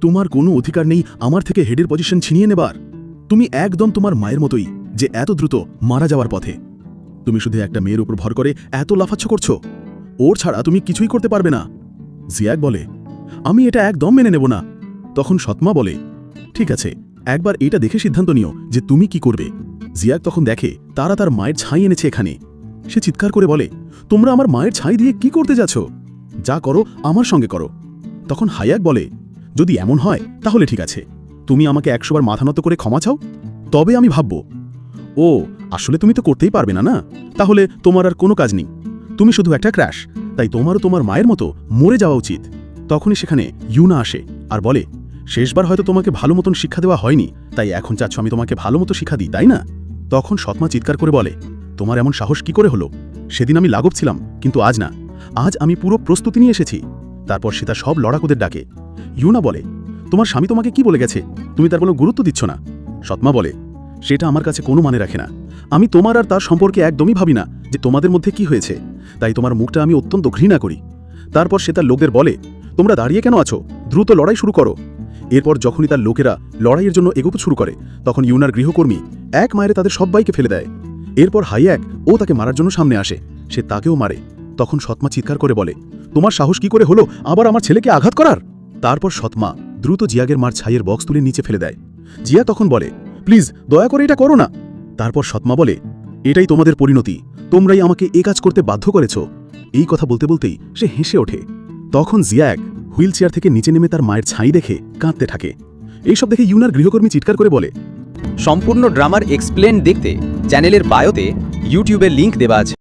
তোমার কোনো অধিকার নেই আমার থেকে হেডের পজিশন ছিনিয়ে নেবার। তুমি একদম তোমার মায়ের মতোই যে এত দ্রুত মারা যাওয়ার পথে। তুমি শুধু একটা মেয়ের উপর ভর করে এত লাফাচ্ছ করছ। ওর ছাড়া তুমি কিছুই করতে পারবে না। জিয়াক বলে, আমি এটা একদম মেনে নেব না। তখন সৎমা বলে, ঠিক আছে, একবার এটা দেখে সিদ্ধান্ত নিও যে তুমি কি করবে। জিয়াক তখন দেখে, তারা তার মায়ের ছাই এনেছে এখানে। সে চিৎকার করে বলে, তোমরা আমার মায়ের ছাই দিয়ে কি করতে যাচ্ছ? যা করো, আমার সঙ্গে করো। তখন হায়াক বলে যদি এমন হয়, তাহলে ঠিক আছে। তুমি আমাকে একশোবার মাথা নত করে ক্ষমা চাও? তবে আমি ভাবব। ও, আসলে তুমি তো করতেই পারবে না না? তাহলে তোমার আর কোনো কাজ নেই। তুমি শুধু একটা ক্র্যাশ তাই তোমারও তোমার মায়ের মতো মরে যাওয়া উচিত। তখনই সেখানে ইউনা আসে আর বলে, শেষবার হয়তো তোমাকে ভালো মতন শিক্ষা দেওয়া হয়নি, তাই এখন চাচ্ছ আমি তোমাকে ভালো মতো শিক্ষা দিই, তাই না? তখন সৎমা চিৎকার করে বলে, তোমার এমন সাহস কি করে হলো? সেদিন আমি লাগব ছিলাম, কিন্তু আজ না। আজ আমি পুরো প্রস্তুতি নিয়ে এসেছি। তারপর সে তার সব লড়াকুদের ডাকে। ইউনা বলে, তোমার স্বামী তোমাকে কি বলে গেছে? তুমি তার কোনো গুরুত্ব দিচ্ছ না। সৎমা বলে, সেটা আমার কাছে কোনো মানে রাখে না। আমি তোমার আর তার সম্পর্কে একদমই ভাবি না যে তোমাদের মধ্যে কি হয়েছে। তাই তোমার মুখটা আমি অত্যন্ত ঘৃণা করি। তারপর সে তার লোকদের বলে, তোমরা দাঁড়িয়ে কেন আছো? দ্রুত লড়াই শুরু করো। এরপর যখনই তার লোকেরা লড়াইয়ের জন্য এগোতে শুরু করে, তখন ইউনার গৃহকর্মী এক মায়ের তাদের সবাইকে ফেলে দেয়। এরপর হাইয়াক ও তাকে মারার জন্য সামনে আসে। সে তাকেও মারে। তখন সৎমা চিৎকার করে বলে, তোমার সাহস কি করে হলো? আবার আমার ছেলেকে আঘাত করার? তারপর সৎমা দ্রুত জিয়াগের মার ছাইয়ের বক্স তুলে নিচে ফেলে দেয়। জিয়া তখন বলে, প্লিজ, দয়া করে এটা করো না। তারপর সৎমা বলে, এটাই তোমাদের পরিণতি। তোমরাই আমাকে এ কাজ করতে বাধ্য করেছ। এই কথা বলতে বলতেই সে হেসে ওঠে। তখন জিয়াক হুইল চেয়ার থেকে নিচে নেমে তার মায়ের ছাই দেখে কাঁদতে থাকে। এইসব দেখে ইউনার গৃহকর্মী চিৎকার করে বলে, সম্পূর্ণ ড্রামার এক্সপ্লেন দেখতে চ্যানেলের বায়োতে ইউটিউবের লিংক দেওয়া আছে।